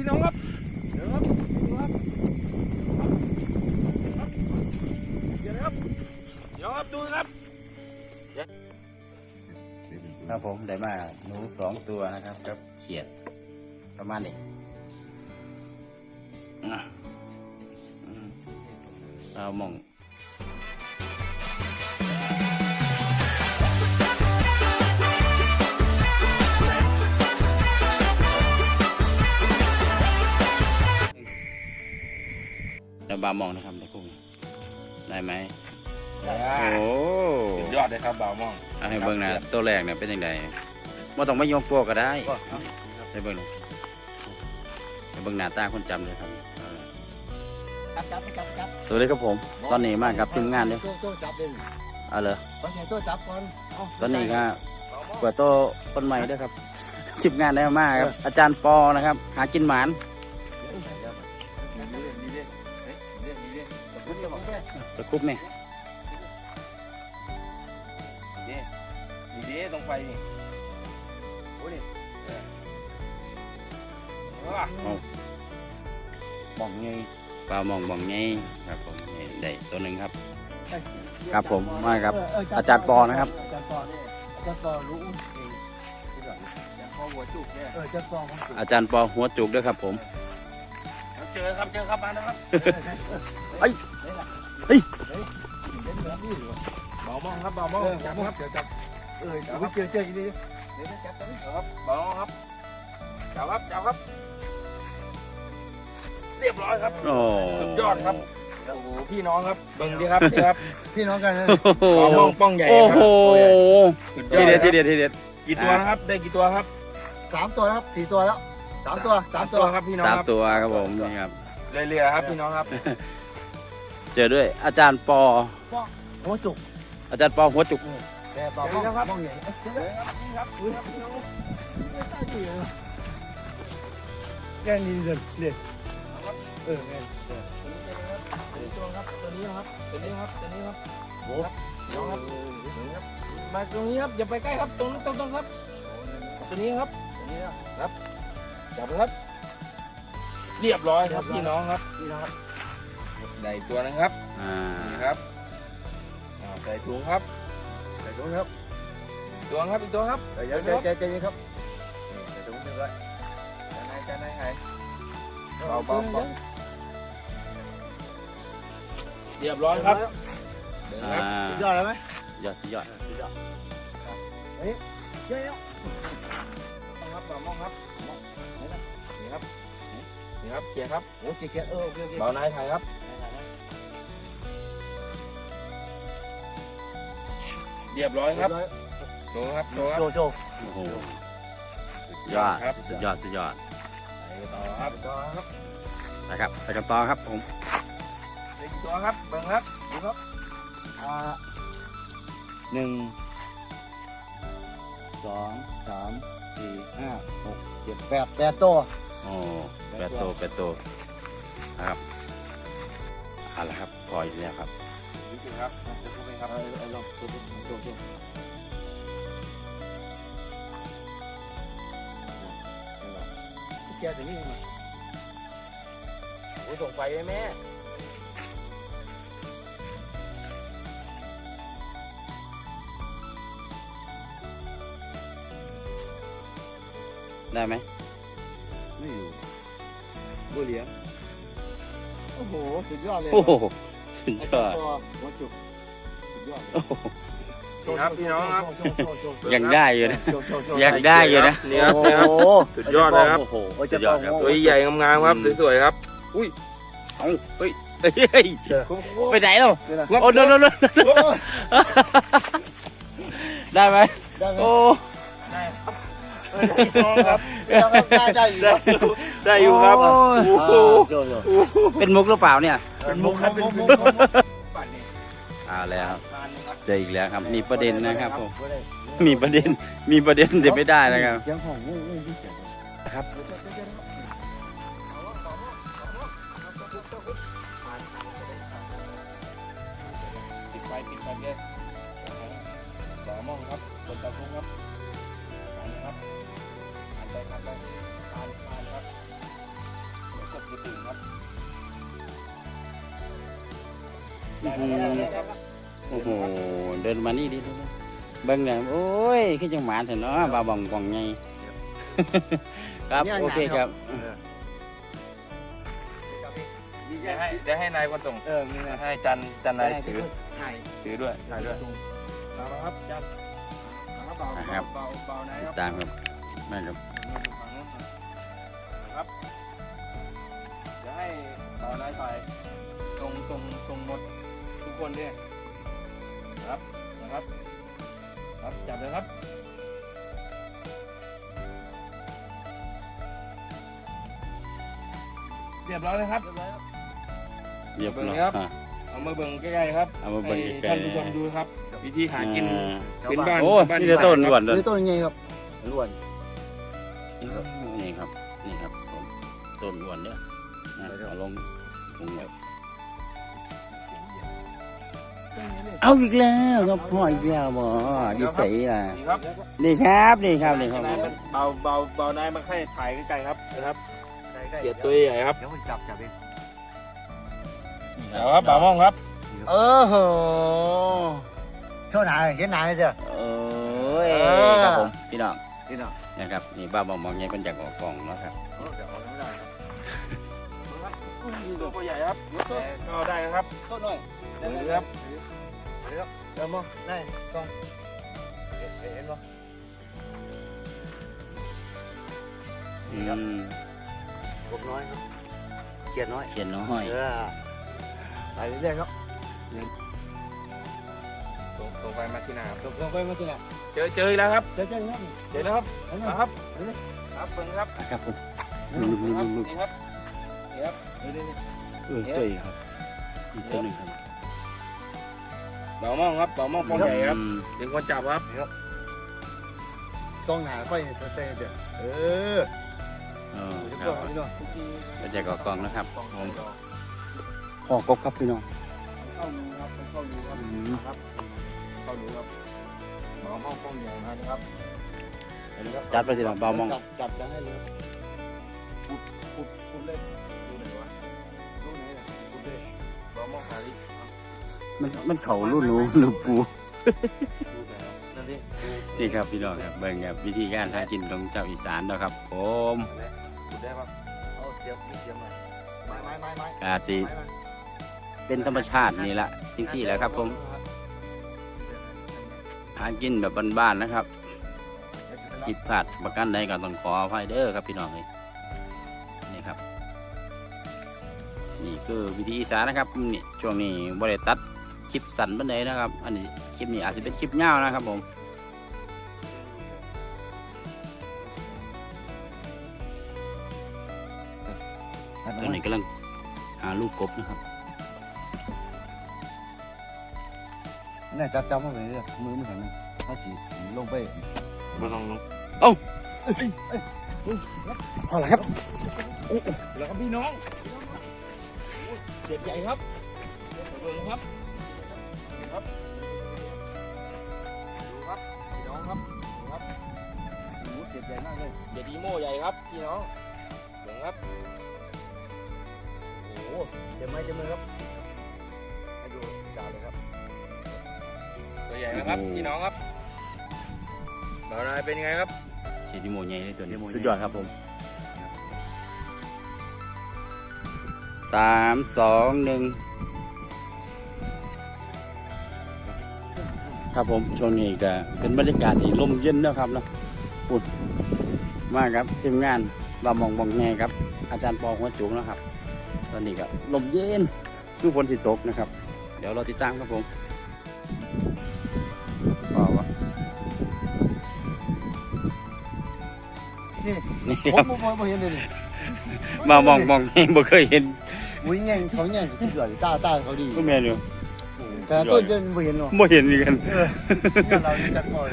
พี่น้องครับเดี๋ยวครับพี่น้องครับครับเดี๋ยวครับเดี๋ยวครับดูครับครับผมได้มาหนูสองตัวนะครับครับเขียดประมาณนี้อะอืมเรามอง แล้วบามองนะครับในกุ้งได้ไหมโอ้สุดยอดเลยครับบาวมองเอาให้เบิ่งนะตัวแรกเนี่ยเป็นยังไงว่าต้องไม่ยกพวกก็ได้ให้เบิ่งหนูให้เบิ่งหน้าตาคนจำเลยครับสวัสดีครับผม ตอนนี้มากับทีมงานเลยโต้โต้จับเลยเอาเลยต้จับก่อนเอาตอนนี้ก็เปิดโตะคนใหม่ด้วยครับทีมงานได้มากครับ อาจารย์ปอนะครับ หากินหมาน ตะคุบเนี่ยดีดีตรงไฟนี่โอ้ดิเออเอาล่ะมองไงปลามองมองไงครับผมได้ตัวหนึ่งครับ ครับผมมาครับ อาจารย์ปอนะครับอาจารย์ปออาจารย์ปอรู้อาจารย์ปออาจารย์ปอหัวจุกด้วยครับผม เจอครับเจอครับมานะครับเฮ้ เฮ้ยเห็นแบบนี้เหรอบ่าวมองครับบ่าวมองเออจัจับบคครัรับบเจอจับเออจับเจอเจออีกทีเดี๋ยวจับจับครับบ่าวมองครับจับครับจับครับ เรียบร้อยครับโอ้สุดยอดครับโอ้โหพี่น้องครับเบิ่งดีครับนี่ครับ พี่น้องกันนะโอ้โหบ่าวมองป้องใหญ่โอ้ครัโหสุดยทีอดเด็ดคทีรับเด็ดทีเด็ดกี่ตัวนะครับ ได้กี่ตัวครับสามตัวนะครับสี่ตัวแล้วสามตัวสามตัวครับพี่น้องสามครับตัวครับผมนี่ครับเรื่อยๆครับพี่น้องครับ เจอด้วยอาจารย์ปอ หัวจุกอาจารย์ปอหัวจุกแต่ปอมองมองใหญ่แกนี่เดินเด็ดเออแกตัวครับตัวนี้ครับตัวนี้ครับตัวนี้ครับโอ้น้องครับมาตรงนี้ครับอย่าไปใกล้ครับตรงนี้ตรงตรงครับตัวนี้ครับตัวนี้ครับจับเลยครับ เรียบร้อยครับพี่น้องครับพี่น้องครับ ได้ตัวนึงครับอ่านี่ครับอ่าใส่ถุงครับใส่ถุงครับตัวครับอีกตัวครับใจเย็นใจใจเย็นครับนี่ใส่ถุงเรียบร้อยจานไหนจานไหนหายเบาเบาเบาเรียบร้อยครับเดินอ่าครับสุดยอดเลยไหมยอดสุดยอดเฮ้ยเยอะครับต่อมองครับมองนี่ครับนี่ครับเกียร์ครับโอ้เจ๊เออโอเคโอเคเบานายไทยครับ เรียบร้อยครับโชว์ครับโชว์ครับโจโจโอ้โหสุดยอดครับสุดยอดสุดยอดไปต่อครับต่อครับนะครับไปกันต่อครับผมเด็กตัวครับเบิ่งครับดูครับอ่าหนึ่งสองสามสี่ห้าหกเจ็ดแปดแปดตัวโอ้แปดตัวแปดตัวนะครับเอาละครับพออีกแล้วครับ ดูสิครับจะพูดไหมครับเอาเอาลองโจโจโจโจแกถึงนี่มาโอ้ยส่งไฟให้แม่ได้ไหมไม่อยู่บุเรียงโอ้โห สุดยอดเลย โอ้โห สุดยอดหัวจุกสุดยอดโอ้โหครับพี่น้องครับ ยังได้อยู่นะ ยังได้อยู่นะนี่ครับโอ้นี่ครับโหสุดยอดเลยครับโอ้โหสุดยอดครับตัวใหญ่งามๆครับสวยๆครับเฮ้ยเฮ้ยไปไหนเรานี่นะโอ้โนโนโนได้ไหมได้ไหมโอ้ได้ครับเออพี่น้องครับได้ได้อยู่ได้อยู่ครับโอ้ยโอ้โหโจโจเป็นมุกหรือเปล่าเนี่ย เป็นมุกครับเป็นมุกปั่นนี่เอาแล้วครับทานครับเจออีกแล้วครับ มีประเด็นนะครับผม มีประเด็น มีประเด็นเดี๋ยวไม่ได้นะครับ เสียงของงูงูที่เสียงครับปิดไฟปิดไฟเลยต่อมองครับกดตะคุ่ครับผ่านครับผ่านไปผ่านไปผ่านผ่านครับครับอื้อหือ โอ้โห เดินมานี่ดิเบิ่งเนี่ยโอ้ยคือจังหมาเถอะเนาะบาบองบองไงครับ โอเคครับเดี๋ยวให้เดี๋ยวให้นายคนส่งเออมีนะให้จันจันนายถือถ่ายถือด้วยถ่ายด้วยเอาละครับจันเอาเบาครับเบาเบานายครับตามครับแม่ครับฝั่งนู้นนะครับเดี๋ยวให้เบานายถ่าย ทุกคนด้วยครับนะครับ ครับจับเลยครับเรียบร้อยเลยครับ เรียบร้อยเบิ่งครับอะเอามาเบิ่งใกล้ๆครับเอามาเบิ่งให้ใกล้ท่านๆผู้ชมดูครับ วิธีหากินอ่าเป็นบ้านโอ้บ้านนี่จะต้นล้วนเลยนี่ต้นยังไงครับล้วนนี่ครับ นี่ครับผมต้นล้วนเนี่ยนะเอาลงถุงไว้ เอาอีกแล้วครับพ่ออีกแล้วบ่ดีใสล่ะนี่ครับนี่ครับนี่ครับนี่ครับนายมันเบาเบาเบานายมาให้ถ่ายใกล้ๆครับนะครับเกียดตัวใหญ่ครับเดี๋ยวผมจับจับเองเอาครับบ่าวมองครับเออโหโชว์หนาเห็นหนาเลยเจ้ะโอ้ยเออครับผมพี่น้องนี่เนาะนะครับนี่บ้าบองมองไงเป็นจากออกกล่องเนาะครับ ตัวใหญ่ครับแต่ก็ได้นะครับต้นหน่อยเดี๋ยวครับเดี๋ยวเดี๋ยวมองได้ซองเห็นเห็นป่ะอืครับมกบน้อยครับเกียดน้อยเขียนน้อยเออไปเรื่อยๆครับส่งส่งไปมาที่หน้าครับลงลงไปมาที่ไหนเจอเจออีกแล้วครับเจ๊เจ๊ครับเจอแล้วครับเห็นไหมมาครับ ครับเบิ่งครับ ครับผมนี่ครับลุกนี่ ครับนี่ครับนี่นี่นี่เออเจออีกครับ อีกตัวหนึ่งครับบ่าวมองครับบ่าวมองปองใหญ่ครับอืมเป็นคนจับครับซองหนาค่อยเซ่เดี๋ยวเออเออเดี๋ยวคก่รัอบนนี่เนาะเป็นจากออกกล่องนะครับปองผใหญ่มดอกพ่อกบครับพี่น้องเข้ารูครับเข้ารูครับอืมครับเข้ารูครับบ่าวมองปองใหญ่มานะครับเห็นไหมครับจัดไปทีหลังเบามองจับจับจะให้เลยขุดขุดเลยดูหน่อย บ่าวมองหาดิมันมันเข่ารุ่นหนูหนูปูนั่นดินี่ครับพี่น้องครับเบิ่งครับวิธีการหากินของเจ้าอีสานเนาะครับผมดูได้ปะเอาเสียบนี่เสียบหน่อยไม้ไม้ไม้ไม้อาจสิเป็นธรรมชาตินี่ละจริงๆแล้วครับผมหากินแบบบ้านๆนะครับผิดพลาดประกันใดก็ต้องขออภัยเด้อครับพี่น้องเลย นี่คือวิธีอีสานนะครับนี่ช่วงนี้บริตัดคลิปสั้นบันไดนะครับ อันนี้คลิปนี้อาจจะเป็นคลิปยาวนะครับผมตอนนี้กำลังหาลูกกบนะครับนี่จับจับมาเลยเด้อมือมันเห็นไหมถ้าสีลงไปมาลองลงพอแล้วครับแล้วครับพี่น้อง เจ็ดใหญ่ครับเบิ่งครับครับดูครับพี่น้องครับดูครับหมูเจ็บใหญ่มากเลยเจ็ดอีโม่ใหญ่ครับพี่น้องเบิ่งครับโอ้โหเจ็บไหมเจ็บมือครับให้ดูจ่าเลยครับตัวใหญ่นะครับพี่น้องครับบ่าวนายเป็นยังไงครับเห็นดิโมใหญ่เลยตัวนี้ดิโมใหญ่สุดยอดครับผม สามสองหนึ่งครับผมช่วงนี้ก็เป็นบรรยากาศที่ลมเย็นนะครับเนาะปุ่นมากครับทีมงานบามองบองแงครับ อาจารย์ปองหัวจุงนะครับ ตอนนี้ก็ลมเย็นคือฝนสิตกนะครับ เดี๋ยวเราติดตามครับผมก็ว่านี่นี่ผมบผมผมเห็นเลย นี่มามองมองเองบ่เคยเห็นมุ้ยเงี้ยเขาเงี้ยที่เดือดตาตาเขาดีก็แม่นอยู่แต่ต้นจะไม่เห็นหรอกบ่เห็นอีกกันเราจัดก่อน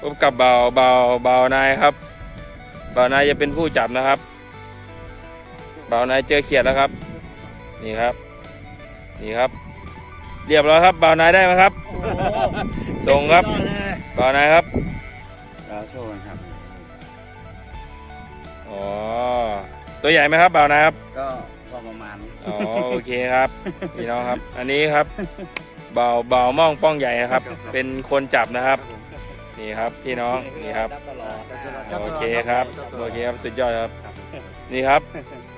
พบกับบ่าวบ่าวบ่าวนายครับบ่าวนายจะเป็นผู้จับนะครับบ่าวนายเจอเขียดแล้วครับ นี่ครับ นี่ครับ เรียบร้อยครับบ่าวนายได้ไหมครับส่งครับบ่าวนายครับเราโชว์กันครับ อ๋อ ตัวใหญ่ไหมครับบ่าวนายครับ ก็พอประมาณอ๋อโอเคครับพี่น้องครับ อันนี้ครับ เบาเบาม่องป้องใหญ่นะครับ เป็นคนจับนะครับ นี่ครับพี่น้องนี่ครับ ตลอดโอเคครับโอเคครับสุดยอดครับ นี่ครับ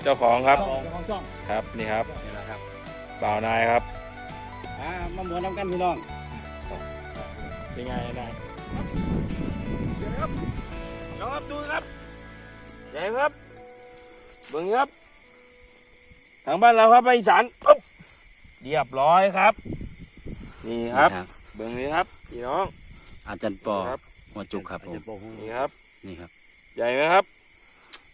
เจ้าของครับของช่องครับนี่ครับนี่แหละครับบ่าวนายครับอ่ามาหมุนน้ำกันพี่น้องเป็นไงนายเดี๋ยวครับเดี๋ยวครับดูครับ ใหญ่ครับเบิ่งครับ ทางบ้านเราครับไปอีสานปุ๊บเรียบร้อยครับ นี่ครับเบิ่งนี้ครับพี่น้องอาจารย์ปอครับหัวจุกครับผมนี่ครับ นี่ครับ ใหญ่ไหมครับ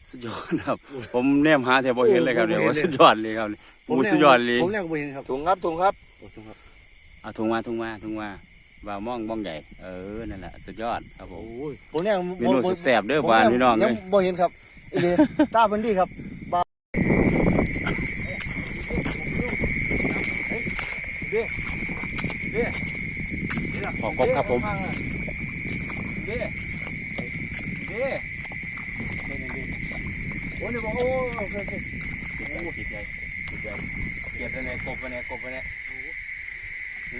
สุดยอดครับ ผมแนมหาแถวบ่เห็นเลยครับเนี่ยว่าสุดยอดเลยครับหมูสุดยอดเลยผมแรกบ่เห็นครับถุงครับถุงครับโอ้ถุงครับเอาถุงมาถุงมาถุงมาบ่าวม่องบ้องใหญ่ เออนั่นแหละสุดยอดครับผมโอ้ยผมแรกเมนูแซ่บๆเด้อหวานพี่น้องยัเอ้ยบ่เห็นครับอีเดตาเพิ่นดีครับขอกบครับผมเด้เด้โอ้ยบอกโอ้โอเคโอเคโอ้ติดใหญ่ติดใหญ่เก็บไปไหนกบไปไหนกบไปไหน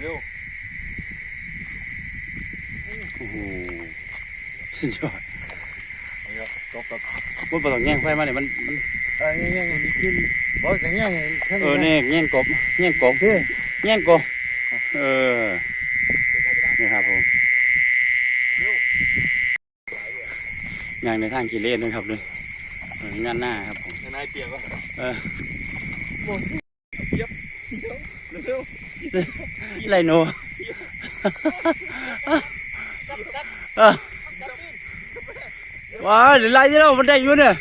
เร็วโอ้โหสุดยอด ตกบกับมันบ่ต้องแย่งไฟมาเนี่ยมันมันเออแยังกินบ่กังยังแค่งเออเนี่ยแย่งกบแย่งกบเฮ้ยแย่งกบเออนี่ครับผมงานในทางขี่เล่นนะครับเลยงานหน้าครับผมนายเปียกวะเออเร็วไรโนเออ ว้าวเดี๋ยวไล่ที่เรามันได้อยู่เนี่ย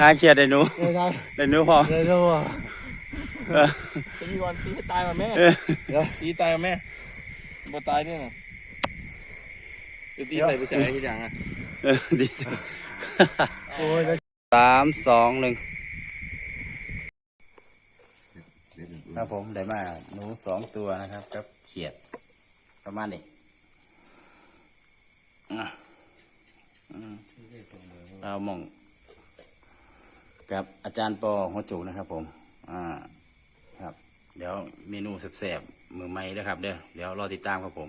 อาเขียดไดหนูเดี๋ยวได้ไดหนูพอเดี๋ยวเดี๋ยวอะเออตีก่อนตีให้ตายก่อนแม่เออตีตายก่อนแม่บ่ตายเนี่ยนะจะตีใส่ไปใส่อะไรที่อย่างอะเออดีจังโอ้ยแล้วสามสองหนึ่งครับผมได้มาหนูสองตัวนะครับกับเขียดประมาณนี้อะอืม เรามอง กับอาจารย์ปอหัวจุกนะครับผม อ่า ครับ เดี๋ยวเมนูแสบๆมือใหม่นะครับ เด้อเดี๋ยวรอติดตามครับผม